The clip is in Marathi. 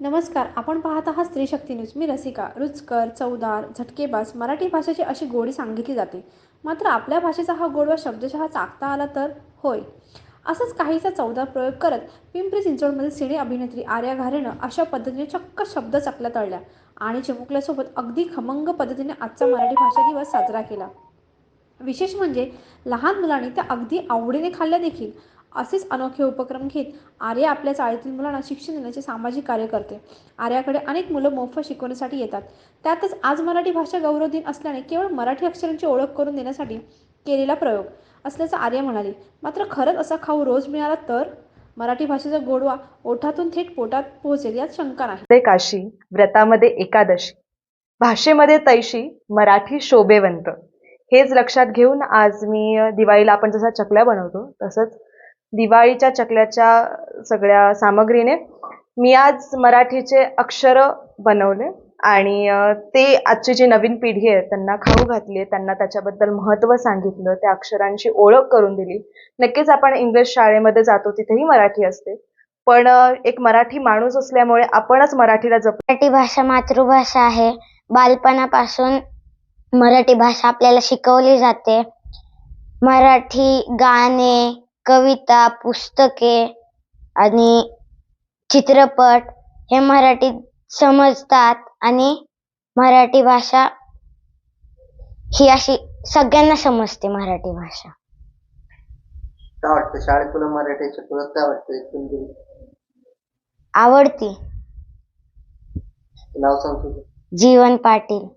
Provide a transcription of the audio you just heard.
नमस्कार आपण पाहत आहात स्त्री शक्ती न्यूज. मी रसिका. रुचकर चवदार झटकेबाज मराठी भाषेची अशी गोडी सांगितली जाते. मात्र आपल्या भाषेचा हा गोडवा शब्दशः चाकता आला तर होय. असंच काहीसा चवदार प्रयोग करत पिंपरी चिंचवडमधील सिने अभिनेत्री आर्या घारेनं अशा पद्धतीने चक्क शब्द चकल्या तळल्या आणि चिमुकल्यासोबत अगदी खमंग पद्धतीने आजचा मराठी भाषा दिवस साजरा केला. विशेष म्हणजे लहान मुलांनी त्या अगदी आवडीने खाल्ल्या देखील असेच अनोखे उपक्रम घेत आर्या आपल्या चाळीतील मुलांना शिक्षण देण्याचे सामाजिक कार्य करते. आर्याकडे अनेक मुलं मोफत शिकवण्यासाठी येतात. त्यातच आज मराठी भाषा गौरव दिन असल्याने केवळ मराठी अक्षरांची ओळख करून देण्यासाठी केलेला प्रयोग असल्याचं आर्या म्हणाली. मात्र खरंच असा खाऊ रोज मिळाला तर? मराठी भाषेचा गोडवा ओठातून थेट पोटात पोहोचेल यात शंका नाही. काशी व्रतामध्ये एकादशी भाषेमध्ये तैशी मराठी शोभेवंत. हेच लक्षात घेऊन आज मी दिवाळीला आपण जसा चकल्या बनवतो तसंच दिवाळीच्या चकल्याच्या सगळ्या सामग्रीने मी आज मराठीचे अक्षरं बनवले आणि ते आजची जी नवीन पिढी आहे त्यांना खाऊ घातली त्यांना त्याच्याबद्दल महत्त्व सांगितलं त्या अक्षरांची ओळख करून दिली. नक्कीच आपण इंग्लिश शाळेमध्ये जातो तिथेही मराठी असते. पण एक मराठी माणूस असल्यामुळे आपणच मराठीला जप मराठी भाषा मातृभाषा आहे. बालपणापासून मराठी भाषा आपल्याला शिकवली जाते. मराठी गाणे कविता पुस्तके आणि चित्रपट हे मराठीत समजतात आणि मराठी भाषा ही अशी सगळ्यांना समजते मराठी भाषा. काय वाटतं? शाळेत तुला मराठी काय वाटतं आवडती. नाव सांग तुझं. जीवन पाटील.